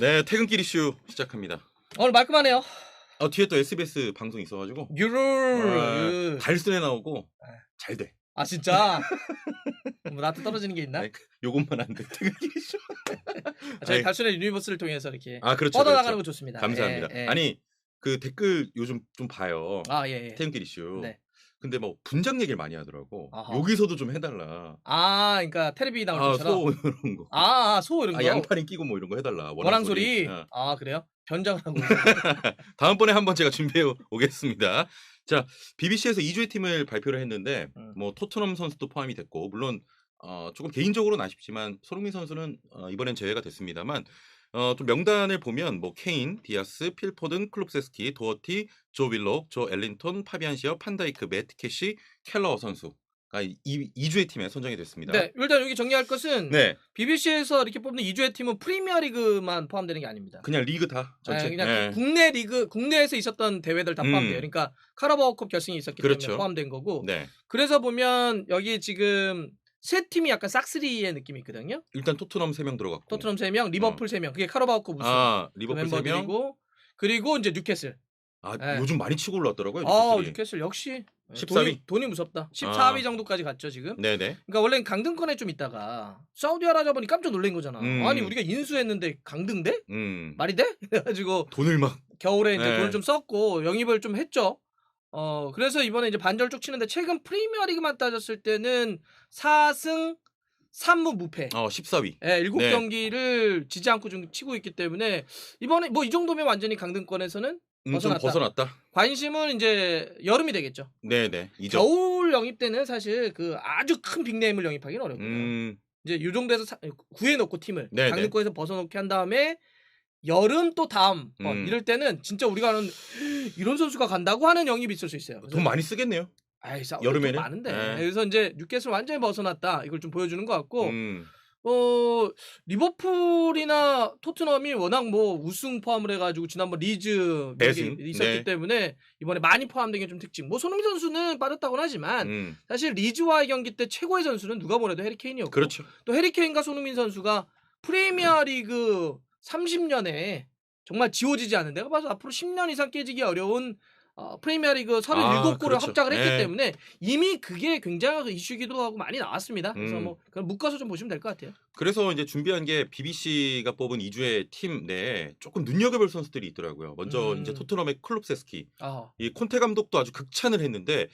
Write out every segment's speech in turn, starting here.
네, 퇴근길 이슈 시작합니다. 오늘 말끔하네요. 어, 뒤에 또 SBS 방송 있어가지고 어, 유를 달순에 나오고 네. 잘 돼. 아 진짜 뭐 나한테 떨어지는 게 있나? 네, 요것만 안 돼. 퇴근길 이슈. 저희 아니, 달순의 유니버스를 통해서 이렇게 아 그렇죠. 뻗어나가는 그렇죠. 거 좋습니다. 감사합니다. 예, 예. 아니 그 댓글 요즘 좀 봐요. 아 예. 예. 퇴근길 이슈. 네. 근데 뭐 분장 얘기를 많이 하더라고. 아하. 여기서도 좀 해달라. 아 그러니까 테레비 나올 아, 때처럼. 소 이런 거. 아, 아, 소 이런 거. 아, 양파링 끼고 뭐 이런 거 해달라. 원앙 소리. 어. 아 그래요? 변장을 하고. 다음번에 한번 제가 준비해 오겠습니다. 자, BBC에서 2주의 팀을 발표를 했는데 음. 뭐 토트넘 선수도 포함이 됐고 물론 어, 조금 개인적으로는 아쉽지만 손흥민 선수는 어, 이번엔 제외가 됐습니다만 어, 좀 명단을 보면 뭐 케인, 디아스, 필포든, 클롭세스키, 도어티, 조 윌록, 조 엘린톤, 파비안 시어, 판다이크, 매트 캐시, 켈러 선수가 이 2주의 팀에 선정이 됐습니다. 네 일단 여기 정리할 것은 네, BBC에서 이렇게 뽑는 2주의 팀은 프리미어 리그만 포함되는 게 아닙니다. 그냥 리그 다 전체. 네, 그냥 네. 국내 리그 국내에서 있었던 대회들 다 포함돼요. 음. 그러니까 카라바오컵 결승이 있었기 그렇죠. 때문에 포함된 거고. 네. 그래서 보면 여기 지금 세 팀이 약간 싹쓸이의 느낌이 있거든요. 일단 토트넘 3명 들어갔고. 토트넘 3명, 리버풀 3명. 그게 카라바오컵 우승. 어. 아, 그 리버풀 3명. 멤버들이고 그리고 이제 뉴캐슬. 아, 네. 요즘 많이 치고 올랐더라고요. 아, 뉴캐슬이. 뉴캐슬 역시 14위? 돈이, 돈이 무섭다. 14위 정도까지 갔죠, 지금. 네 네. 그러니까 원래는 강등권에 좀 있다가 사우디아라비아분이 깜짝 놀란 거잖아. 음. 아니, 우리가 인수했는데 강등돼? 음. 말이 돼? 그래 가지고 돈을 막. 겨울에 이제 네. 돈을 좀 썼고 영입을 좀 했죠. 어 그래서 이번에 이제 반절 쭉 치는데 최근 프리미어리그만 따졌을 때는 4승 3무 무패. 어, 14위. 예, 7 네. 경기를 지지 않고 좀 치고 있기 때문에 이번에 뭐 이 정도면 완전히 강등권에서는 음, 좀 벗어났다. 벗어났다. 관심은 이제 여름이 되겠죠. 네네. 이죠. 겨울 영입 때는 사실 그 아주 큰 빅네임을 영입하기는 어렵고요. 음. 이제 요 정도에서 사- 구해 놓고 팀을 네네. 강등권에서 벗어놓게 한 다음에 여름 또 다음 번 음. 이럴 때는 진짜 우리가 하는 이런 선수가 간다고 하는 영입이 있을 수 있어요. 그래서 돈 많이 쓰겠네요. 아이, 싸- 여름에는? 돈 많은데. 네. 그래서 이제 뉴캐슬 완전히 벗어났다. 이걸 좀 보여주는 것 같고 음. 어 리버풀이나 토트넘이 워낙 뭐 우승 포함을 해가지고 지난번 리즈 대승. 있었기 네. 때문에 이번에 많이 포함된 게 좀 특징. 뭐 손흥민 선수는 빠졌다고는 하지만 음. 사실 리즈와의 경기 때 최고의 선수는 누가 보내도 해리 케인이었고 그렇죠. 또 해리 케인과 손흥민 선수가 프리미어리그 30년에 정말 지워지지 않는 내가 봐서 앞으로 10년 이상 깨지기 어려운 어, 프리미어리그 37골을 아, 그렇죠. 합작을 했기 네. 때문에 이미 그게 굉장히 이슈기도 하고 많이 나왔습니다. 그래서 음. 뭐 그럼 묶어서 좀 보시면 될 것 같아요. 그래서 이제 준비한 게 BBC가 뽑은 2주의 팀 내에 조금 눈여겨볼 선수들이 있더라고요. 먼저 음. 이제 토트넘의 클롭세스키. 아, 이 콘테 감독도 아주 극찬을 했는데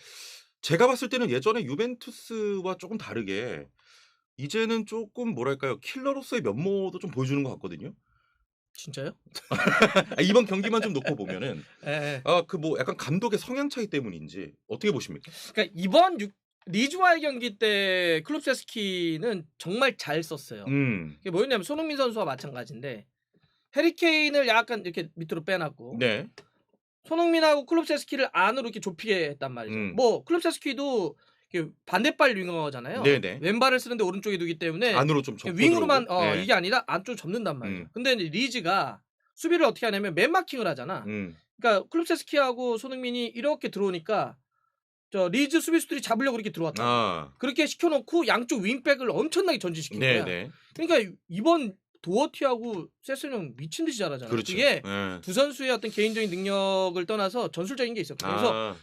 제가 봤을 때는 예전에 유벤투스와 조금 다르게 이제는 조금 뭐랄까요 킬러로서의 면모도 좀 보여주는 것 같거든요. 진짜요? 아, 이번 경기만 좀 놓고 보면은 예, 예. 아그 뭐 약간 감독의 성향 차이 때문인지 어떻게 보십니까? 그러니까 이번 유- 리즈와의 경기 때 클롭세스키는 정말 잘 썼어요. 음, 이게 뭐였냐면 손흥민 선수와 마찬가지인데 해리케인을 약간 이렇게 밑으로 빼놨고 네, 손흥민하고 클롭세스키를 안으로 이렇게 좁히게 했단 말이죠. 음. 뭐 클롭세스키도 이렇게 반대발 윙어잖아요. 네네. 왼발을 쓰는데 오른쪽에 두기 때문에 안으로 좀 접고 네. 윙으로만. 어, 네. 이게 아니라 안쪽 접는단 말이에요. 음. 근데 리즈가 수비를 어떻게 하냐면 맨 마킹을 하잖아. 음, 그러니까 클롭세스키하고 손흥민이 이렇게 들어오니까 저 리즈 수비수들이 잡으려고 이렇게 들어왔다. 아, 그렇게 시켜놓고 양쪽 윙백을 엄청나게 전진시킨 네, 거야. 네, 그러니까 이번 도어티하고 세스는 미친 듯이 잘하잖아. 그렇죠. 이게 네. 두 선수의 어떤 개인적인 능력을 떠나서 전술적인 게 있었거든요. 그래서 아,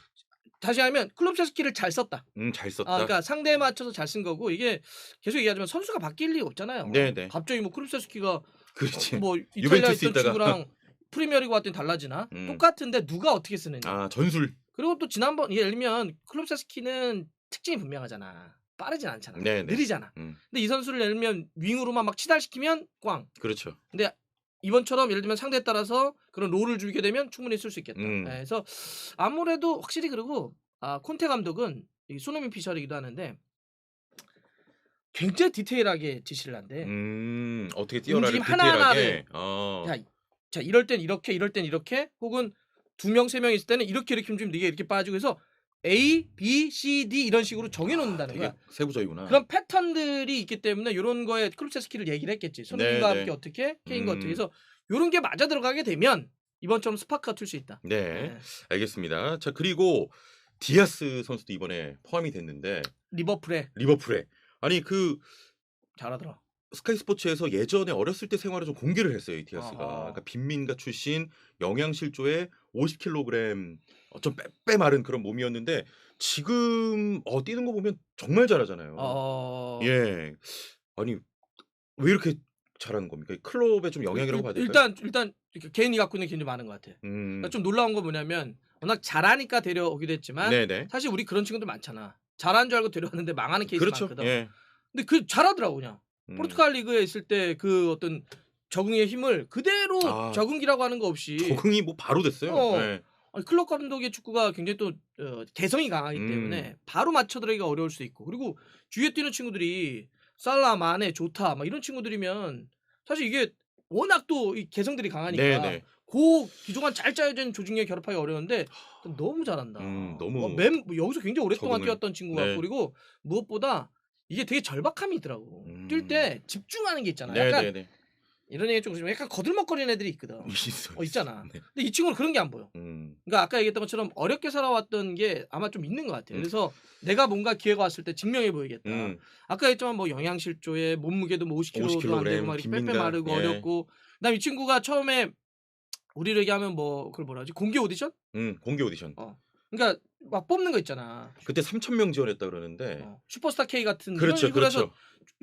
다시 하면 클롭세스키를 잘 썼다. 음, 잘 썼다. 아, 그러니까 상대에 맞춰서 잘 쓴 거고 이게 계속 얘기하지만 선수가 바뀔 리가 없잖아요. 네네. 갑자기 뭐 클롭세스키가 그렇지. 뭐 이탈리아 있던 있다가. 친구랑 프리미어리그 왔더니 달라지나? 음. 똑같은데 누가 어떻게 쓰느냐. 아, 전술. 그리고 또 지난번 예를 들면 클롭세스키는 특징이 분명하잖아. 빠르진 않잖아. 네네. 느리잖아. 음, 근데 이 선수를 예를 들면 윙으로만 막 치달시키면 꽝. 그렇죠. 근데 이번처럼 예를 들면 상대에 따라서 그런 롤을 주게 되면 충분히 쓸 수 있겠다. 음. 네, 그래서 아무래도 확실히 그리고 아, 콘테 감독은 이 손흥민 피셜이기도 하는데 굉장히 디테일하게 지시를 한대. 음, 어떻게 뛰어나를. 디테일하게. 어. 자, 자 이럴 땐 이렇게 이럴 땐 이렇게 혹은 두 명 세 명 있을 때는 이렇게 이렇게 움직이면 이게 이렇게 빠지고 해서 A, B, C, D 이런 식으로 정해 놓는다는 되게 거야. 세부적이구나. 그런 패턴들이 있기 때문에 이런 거에 클루체스키를 얘기를 했겠지. 손흥민과 네, 네. 함께 어떻게 케인과 음. 어떻게 해서 이런 게 맞아 들어가게 되면 이번처럼 스파크가 튈 수 있다. 네, 네. 알겠습니다. 자, 그리고 디아스 선수도 이번에 포함이 됐는데 리버풀에 리버풀에 아니 그 잘하더라. 스카이 스포츠에서 예전에 어렸을 때 생활을 좀 공개를 했어요 이 디아스가. 아하. 그러니까 빈민가 출신 영양실조에 50kg 어, 좀 빼빼 마른 그런 몸이었는데 지금 어, 뛰는 거 보면 정말 잘하잖아요. 어... 예. 아니 왜 이렇게 잘하는 겁니까? 이 클럽의 좀 영향이라고 봐야 될까요? 일단 일단 개인이 갖고 있는 기준이 많은 것 같아. 음. 그러니까 좀 놀라운 건 뭐냐면 워낙 잘하니까 데려오기도 했지만 네네. 사실 우리 그런 친구들 많잖아. 잘하는 줄 알고 데려왔는데 망하는 케이스 그렇죠. 많거든. 예. 근데 그 잘하더라고 그냥. 음. 포르투갈 리그에 있을 때 그 어떤 적응의 힘을 그대로 아. 적응기라고 하는 거 없이 적응이 뭐 바로 됐어요. 어. 예. 아니, 클럽 감독의 축구가 굉장히 또 어, 개성이 강하기 음. 때문에 바로 맞춰들어기가 어려울 수 있고 그리고 뒤에 뛰는 친구들이 살라, 마네, 조타 막 이런 친구들이면 사실 이게 워낙 또 이 개성들이 강하니까 네네. 그 기존한 잘 짜여진 조직력 결합하기 어려운데 너무 잘한다. 음, 너무 어, 맨, 여기서 굉장히 오랫동안 적응을. 뛰었던 친구 같고 네. 그리고 무엇보다 이게 되게 절박함이 있더라고. 음. 뛸 때 집중하는 게 있잖아. 약간 네네네. 이런 얘기 좀 약간 거들먹거리는 애들이 있거든. 있어. 어, 있잖아. 네. 근데 이 친구는 그런 게 안 보여. 음. 그러니까 아까 얘기했던 것처럼 어렵게 살아왔던 게 아마 좀 있는 것 같아요. 음. 그래서 내가 뭔가 기회가 왔을 때 증명해 보이겠다. 음. 아까 했지만 뭐 영양실조에 몸무게도 뭐 50kg도 안 되고 막 이렇게 빼빼 빈민가. 마르고 예. 어렵고 그다음 이 친구가 처음에 우리를 얘기하면 뭐 그걸 뭐라 하지 공개 오디션? 음. 공개 오디션. 그러니까 막 뽑는 거 있잖아. 그때 3천 명 지원했다 그러는데. 어, 슈퍼스타 K 같은 그렇죠, 그렇죠.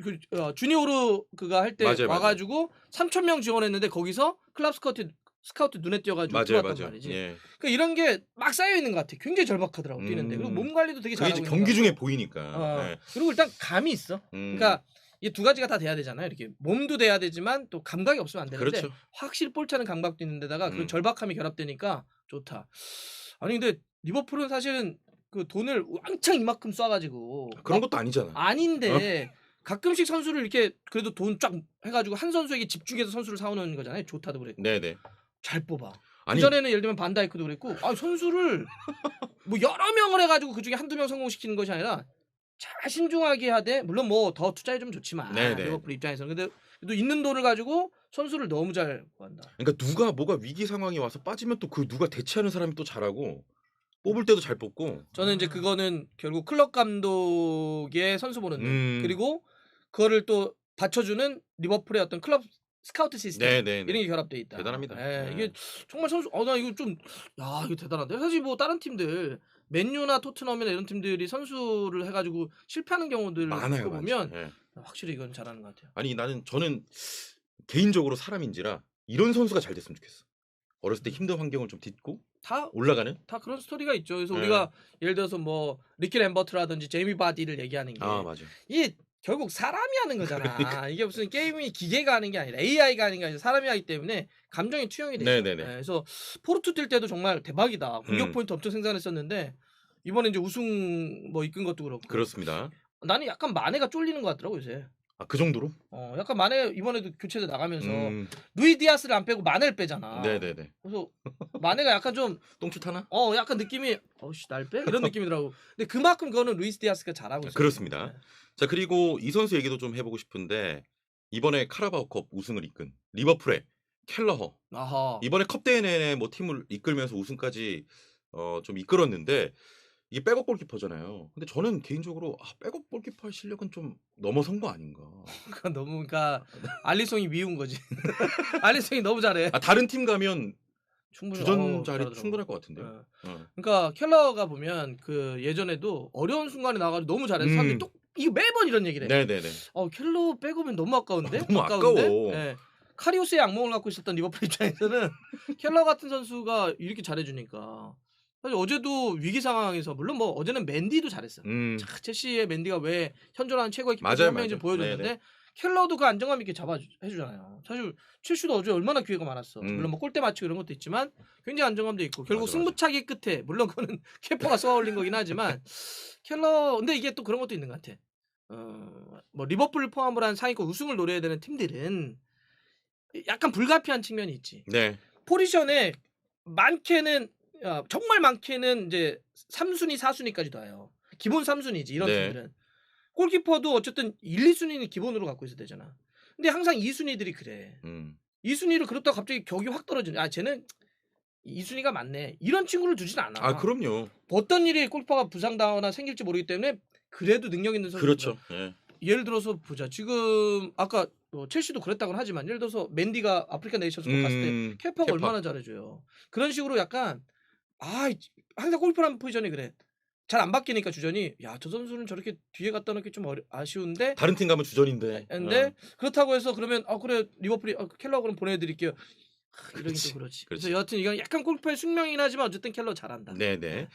그, 어, 주니어로 그가 할 때. 와가지고 3천 명 지원했는데 거기서 클럽 스카우트 스카우트 눈에 띄어가지고 맞아요, 들어왔단 맞아요. 말이지. 예. 그러니까 이런 게 막 쌓여 있는 것 같아. 굉장히 절박하더라고 뛰는데 그리고 음. 몸 관리도 되게 잘하고 경기 것 중에. 보이니까. 어, 예. 그리고 일단 감이 있어. 음. 그러니까 이 두 가지가 다 돼야 되잖아요. 이렇게 몸도 돼야 되지만 또 감각이 없으면 안 되는데 그렇죠. 확실히 볼 차는 감각도 있는 데다가 그 음. 절박함이 결합되니까 좋다. 아니 근데 리버풀은 사실은 그 돈을 왕창 이만큼 쏴가지고 그런 막 것도 아니잖아. 아닌데 가끔씩 선수를 이렇게 그래도 돈 쫙 해가지고 한 선수에게 집중해서 선수를 사오는 거잖아요. 좋다도 그랬고 네네. 잘 뽑아. 아니 이전에는 예를 들면 반다이크도 그랬고 아 선수를 뭐 여러 명을 해가지고 그 중에 한두 명 성공시키는 것이 아니라 잘 신중하게 하되 물론 뭐 더 투자해 주면 좋지만 네네. 리버풀 입장에서는 근데 또 있는 돈을 가지고 선수를 너무 잘 구한다. 그러니까 누가 뭐가 위기 상황이 와서 빠지면 또 그 누가 대체하는 사람이 또 잘하고 뽑을 때도 잘 뽑고. 저는 이제 그거는 결국 클럽 감독의 선수 보는 눈 음. 그리고 그거를 또 받쳐주는 리버풀의 어떤 클럽 스카우트 시스템 네네. 이런 게 결합돼 있다. 대단합니다. 예, 네. 이게 정말 선수 어나 이거 좀 야 이거 대단한데 사실 뭐 다른 팀들 맨유나 토트넘이나 이런 팀들이 선수를 해가지고 실패하는 경우들 많아요. 보면 많죠. 예. 확실히 이건 잘하는 것 같아요. 아니 나는 저는 개인적으로 사람인지라 이런 선수가 잘 됐으면 좋겠어. 어렸을 때 힘든 환경을 좀 딛고 다 올라가는. 다 그런 스토리가 있죠. 그래서 네. 우리가 예를 들어서 뭐 리키 램버트라든지 제이미 바디를 얘기하는 게 아 맞아. 이게 결국 사람이 하는 거잖아. 그러니까. 이게 무슨 게임이 기계가 하는 게 아니라 AI가 하는 게 아니라 사람이 하기 때문에 감정이 투영이 되죠. 네네네. 네, 그래서 포르투 뛸 때도 정말 대박이다. 공격 음. 포인트 엄청 생산했었는데 이번에 이제 우승 뭐 이끈 것도 그렇고 그렇습니다. 나는 약간 마네가 쫄리는 것 같더라고 요새. 아 그 정도로? 어, 약간 마네 이번에도 교체돼 나가면서 음, 루이 디아스를 안 빼고 마네를 빼잖아. 네네네. 그래서 마네가 약간 좀 똥줄 타나? 어 약간 느낌이 어씨 날 빼? 이런 느낌이더라고. 근데 그만큼 그거는 루이스 디아스가 잘하고 있어요. 그렇습니다. 네. 자 그리고 이 선수 얘기도 좀 해보고 싶은데 이번에 카라바오컵 우승을 이끈 리버풀의 켈러허 아하. 이번에 컵 대회 내내 뭐 팀을 이끌면서 우승까지 어, 좀 이끌었는데 이게 백업 골키퍼잖아요. 근데 저는 개인적으로 아, 백업 골키퍼의 실력은 좀 넘어선 거 아닌가. 그러니까 너무 그러니까 알리송이 미운 거지. 알리송이 너무 잘해. 아, 다른 팀 가면 충분히 주전 어, 자리 잘하더라고. 충분할 것 같은데. 예. 요 그러니까 켈러가 보면 그 예전에도 어려운 순간에 나가서 너무 잘해서 음. 사람들이 또 이거 매번 이런 얘기를 해. 네네네. 어 켈러 빼고면 너무 아까운데? 너무 아까운데? 아까워. 예. 카리오스의 악몽을 갖고 있었던 리버풀 입장에서는 켈러 같은 선수가 이렇게 잘해주니까 사실 어제도 위기 상황에서 물론 뭐 어제는 맨디도 잘했어. 음, 자, 첼시의 맨디가 왜 현존하는 최고의 맞아요, 중한 명인지 맞아요. 보여줬는데 네네. 켈러도 그 안정감 있게 잡아주잖아요. 사실 첼시도 어제 얼마나 기회가 많았어. 음. 물론 뭐 골대 맞추고 이런 것도 있지만 굉장히 안정감도 있고 결국 맞아, 맞아. 승부차기 끝에 물론 그거는 캐퍼가 쏘아올린 거긴 하지만 켈러 근데 이게 또 그런 것도 있는 것 같아. 어, 뭐 리버풀 포함을 한 상위권 우승을 노려야 되는 팀들은 약간 불가피한 측면이 있지. 네. 포지션에 많게는 아, 정말 많게는 이제 3순위, 4순위까지도 와요. 기본 3순위지 이런 네. 팀들은. 골키퍼도 어쨌든 1, 2순위는 기본으로 갖고 있어야 되잖아. 근데 항상 2순위들이 그래. 음. 2순위를 그렇다고 갑자기 격이 확 떨어지네. 아, 쟤는 2순위가 맞네. 이런 친구를 두진 않아. 아 그럼요. 어떤 일이 골키퍼가 부상당하거나 생길지 모르기 때문에 그래도 능력 있는 선수. 그렇죠. 예. 예를 들어서 보자. 지금 아까 뭐 첼시도 그랬다고는 하지만 예를 들어서 맨디가 아프리카 네이션스컵 갔을 때 음, 케파가 케파. 얼마나 잘해줘요. 그런 식으로 약간 아 이- 항상 골프라는 포지션이 그래. 잘 안 바뀌니까 주전이 야 저 선수는 저렇게 뒤에 갖다 놓기 좀 어려, 아쉬운데 다른 팀 가면 주전인데. 근데 어. 그렇다고 해서 그러면 아 그래 리버풀이 아, 켈러 그럼 보내드릴게요. 하, 이러긴 그렇지, 또 그렇지. 그렇지. 그래서 여하튼 이건 약간 골프의 숙명이긴 하지만 어쨌든 켈러 잘한다. 네네.